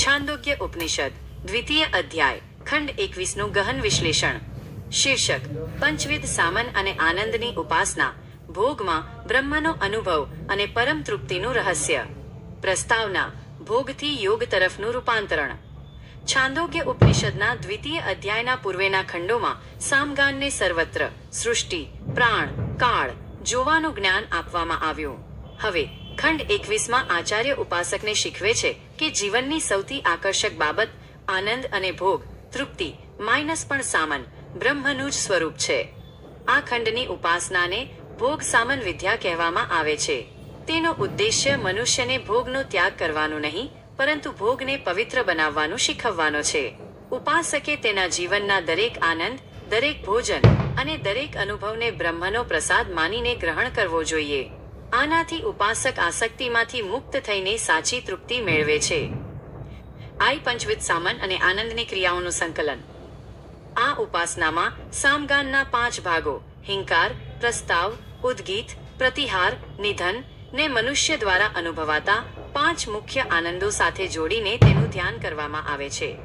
છાંદોગ્ય ઉપનિષદ દ્વિતીય અધ્યાય ખંડ એકવીસનું ગહન વિશ્લેષણ. શીર્ષક, પંચવિધ સામન અને આનંદની ઉપાસના, ભોગમાં બ્રહ્મનો અનુભવ અને પરમ તૃપ્તિનું રહસ્ય. પ્રસ્તાવના, ભોગથી યોગ તરફનું રૂપાંતરણ. છાંદોગ્ય ઉપનિષદના દ્વિતીય અધ્યાયના પૂર્વેના ખંડોમાં સામગાનને સર્વત્ર, સૃષ્ટિ, પ્રાણ, કાળ, જોવાનું જ્ઞાન આપવામાં આવ્યું. હવે ખંડ એકવીસમાં આચાર્ય ઉપાસકને શીખવે છે કે જીવનની સૌથી આકર્ષક બાબત આનંદ અને ભોગ, તૃપ્તિ, માઇનસ પણ સામન, બ્રહ્મનું જ સ્વરૂપ છે. આ ખંડની ઉપાસનાને ભોગ સામન વિદ્યા કહેવામાં આવે છે. તેનો ઉદ્દેશ્ય મનુષ્યને ભોગનો ત્યાગ કરવાનો નહીં, પરંતુ ભોગને પવિત્ર બનાવવાનું શીખવવાનો છે. ઉપાસકે તેના જીવનના દરેક આનંદ, દરેક ભોજન અને દરેક અનુભવને બ્રહ્મનો પ્રસાદ માનીને ગ્રહણ કરવો જોઈએ. આનાથી ઉપાસક આસક્તિમાંથી મુક્ત થઈને સાચી તૃપ્તિ મેળવે છે. આઈ પંચવિધ સામન અને આનંદની ક્રિયાઓનું સંકલન. આ ઉપાસનામાં સામગાનના પાંચ ભાગો, હિંકાર, પ્રસ્તાવ, ઉદ્ગીત, પ્રતિહાર, નિધન ને મનુષ્ય દ્વારા અનુભવાતા પાંચ મુખ્ય આનંદો સાથે જોડીને તેનું ધ્યાન કરવામાં આવે છે.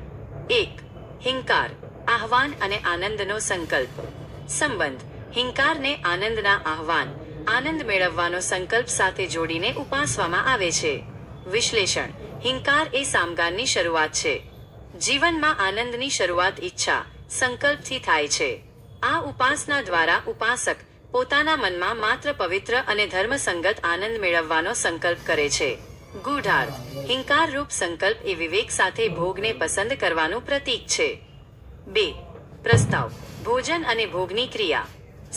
એક, હિંકાર, આહવાન અને આનંદનો સંકલ્પ. સંબંધ, હિંકારને આનંદના આહવાન આનંદ મેળવવાનો સંકલ્પ સાથે જોડીને ઉપાસવામાં આવે છે. વિશ્લેષણ. હિંકાર એ સામગાનની શરૂઆત છે. જીવનમાં આનંદની શરૂઆત ઈચ્છા, સંકલ્પથી થાય છે. આ ઉપાસના દ્વારા ઉપાસક પોતાના મનમાં માત્ર પવિત્ર અને ધર્મસંગત આનંદ મેળવવાનો સંકલ્પ કરે છે. ગૂઢાર્થ. હિંકાર રૂપ સંકલ્પ એ વિવેક સાથે ભોગને પસંદ કરવાનું પ્રતીક છે. બે. પ્રસ્તાવ. ભોજન અને ભોગની ક્રિયા.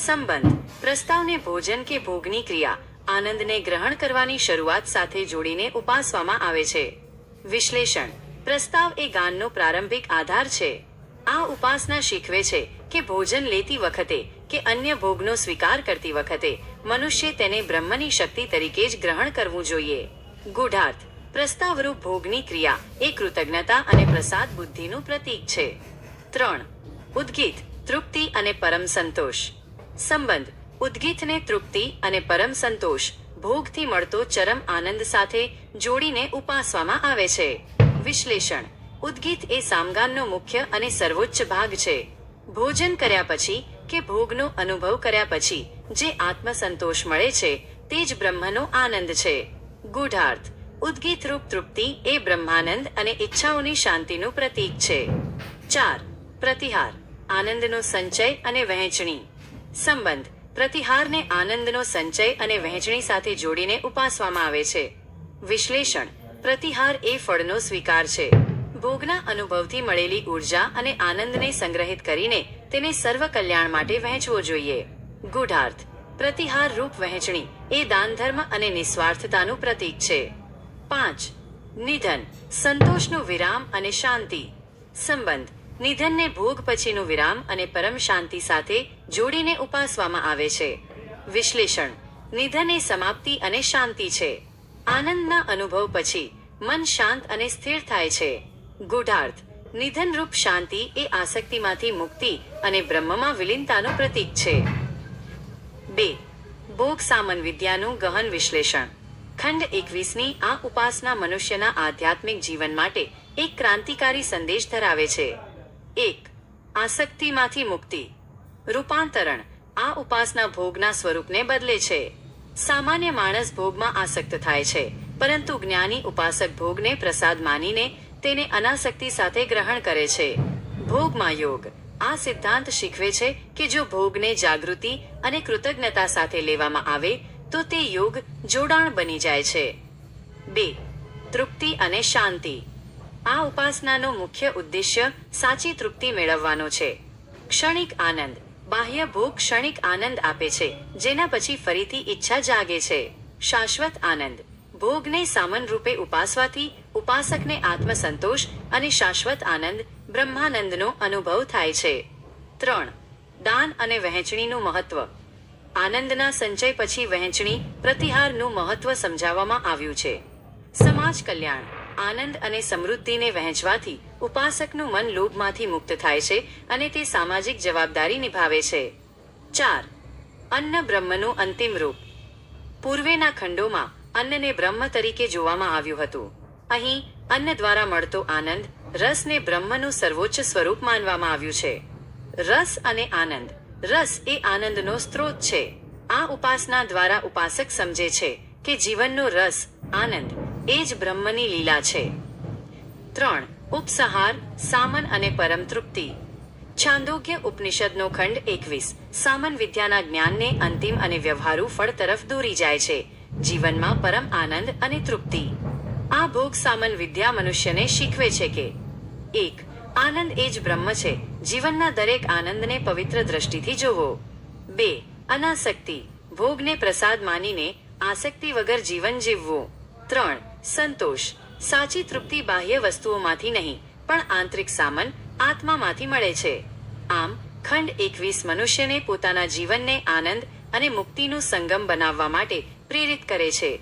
સંબંધ, પ્રસ્તાવને ભોજન કે ભોગની ક્રિયા, આનંદને ગ્રહણ કરવાની શરૂઆત સાથે જોડીને ઉપાસવામાં આવે છે. વિશ્લેષણ, પ્રસ્તાવ એ ગાનનો પ્રારંભિક આધાર છે. આ ઉપાસના શીખવે છે કે ભોજન લેતી વખતે કે અન્ય ભોગનો સ્વીકાર કરતી વખતે મનુષ્ય તેને બ્રહ્મની શક્તિ તરીકે જ ગ્રહણ કરવું જોઈએ. ગૂઢાર્થ, પ્રસ્તાવરૂપ ભોગની ક્રિયા એ કૃતજ્ઞતા અને પ્રસાદ બુદ્ધિનું પ્રતીક છે. ત્રણ, ઉદ્ગીત, તૃપ્તિ અને પરમ સંતોષ. સંબંધ ઉદ્ગીતને તૃપ્તિ અને પરમ સંતોષ, ભોગથી મળતો ચરમ આનંદ સાથે જોડીને ઉપાસવામાં આવે છે. વિશ્લેષણ ઉદ્ગીત એ સામગાનનો મુખ્ય અને સર્વોચ્ચ ભાગ છે. ભોજન કર્યા પછી કે ભોગનો અનુભવ કર્યા પછી જે આત્મસંતોષ મળે છે તે જ બ્રહ્મનો આનંદ છે. ગૂઢાર્થ ઉદ્ગીત રૂપ તૃપ્તિ એ બ્રહ્માનંદ અને ઈચ્છાઓની શાંતિનું પ્રતીક છે. ચાર, પ્રતિહાર, આનંદનો સંચય અને વહેંચણી. સંબંધ, પ્રતિહારને આનંદનો સંચય અને વહેંચણી સાથે જોડીને ઉપાસવામાં આવે છે. વિશ્લેષણ, પ્રતિહાર એ ફળનો સ્વીકાર છે. ભોગના અનુભવથી મળેલી ઊર્જા અને આનંદને સંગ્રહિત કરીને તેને સર્વ કલ્યાણ માટે વહેંચવો જોઈએ. ગૂઢાર્થ, પ્રતિહાર રૂપ વહેંચણી એ દાન ધર્મ અને નિસ્વાર્થતાનું પ્રતીક છે. પાંચ, નિધન, સંતોષનું વિરામ અને શાંતિ. સંબંધ નિધનને ભોગ પછીનું વિરામ અને પરમ શાંતિ સાથે જોડીને ઉપાસવામાં આવે છે. વિશ્લેષણ. નિધન એ સમાપ્તિ અને શાંતિ છે. આનંદના અનુભવ પછી મન શાંત અને સ્થિર થાય છે. ગૂઢાર્થ. નિધનરૂપ શાંતિ એ આસક્તિમાંથી મુક્તિ અને બ્રહ્મમાં વિલીનતાનું પ્રતીક છે. બે. ભોગ સામન વિદ્યાનું ગહન વિશ્લેષણ. ખંડ એકવીસની આ ઉપાસના મનુષ્યના આધ્યાત્મિક જીવન માટે એક ક્રાંતિકારી સંદેશ ધરાવે છે. એક, આસક્તિમાંથી મુક્તિ. રૂપાંતરણ, આ ઉપાસના ભોગના સ્વરૂપને બદલે છે. સામાન્ય માણસ ભોગમાં આસક્ત થાય છે, પરંતુ જ્ઞાની ઉપાસક ભોગને પ્રસાદ માનીને તેને અનાસક્તિ સાથે ગ્રહણ કરે છે. ભોગમાં યોગ, આ સિદ્ધાંત શીખવે છે કે જો ભોગને જાગૃતિ અને કૃતજ્ઞતા સાથે લેવામાં આવે, તો તે યોગ જોડાણ બની જાય છે. બે, તૃપ્તિ અને શાંતિ. આ ઉપાસનાનો મુખ્ય ઉદ્દેશ્ય સાચી તૃપ્તિ મેળવવાનો છે. ક્ષણિક આનંદ. બાહ્ય ભોગ ક્ષણિક આનંદ આપે છે, જેના પછી ફરીથી ઈચ્છા જાગે છે. શાશ્વત આનંદ. ભોગને સામન રૂપે ઉપાસવાથી ઉપાસકને આત્મસંતોષ અને શાશ્વત આનંદ બ્રહ્માનંદનો અનુભવ થાય છે. ત્રણ. દાન અને વહેંચણીનું મહત્વ. આનંદના સંચય પછી વહેંચણી પ્રતિહારનું મહત્વ સમજાવવામાં આવ્યું છે. સમાજ કલ્યાણ. આનંદ અને સમૃદ્ધિને વહેંચવાથી ઉપાસકનું મન લોભમાંથી મુક્ત થાય છે અને તે સામાજિક જવાબદારી નિભાવે છે. ચાર, અન્ન બ્રહ્મનું અંતિમ રૂપ. પૂર્વેના ખંડોમાં અન્નને બ્રહ્મ તરીકે જોવામાં આવ્યું હતું. અહીં અન્ન દ્વારા મળતો આનંદ રસને બ્રહ્મનું સર્વોચ્ચ સ્વરૂપ માનવામાં આવ્યું છે. રસ અને આનંદ. રસ એ આનંદનો સ્ત્રોત છે. આ ઉપાસના દ્વારા ઉપાસક સમજે છે કે જીવનનો રસ આનંદ એ જ બ્રહ્મની લીલા છે. ત્રણ, ઉપસહાર, સામન અને પરમ તૃપ્તિ. છાંદોગ્ય ઉપનિષદનો ખંડ એકવીસ. સામન વિદ્યાના જ્ઞાનને અંતિમ અને વ્યવહારુ ફળ તરફ દોરી જાય છે. જીવનમાં પરમ આનંદ અને તૃપ્તિ. આ ભોગ સામન વિદ્યા મનુષ્યને શીખવે છે કે, એક, આનંદ એ જ બ્રહ્મ છે. જીવનના દરેક આનંદને પવિત્ર દ્રષ્ટિથી જોવો. બે, અનાસક્તિ. ભોગને પ્રસાદ માનીને આસક્તિ વગર જીવન જીવવું. ત્રણ સંતોષ. સાચી તૃપ્તિ બાહ્ય વસ્તુઓમાંથી નહીં, પણ આંતરિક સામન આત્મામાંથી મળે છે. આમ, ખંડ એકવીસ મનુષ્યને પોતાના જીવનને આનંદ અને મુક્તિનું સંગમ બનાવવા માટે પ્રેરિત કરે છે.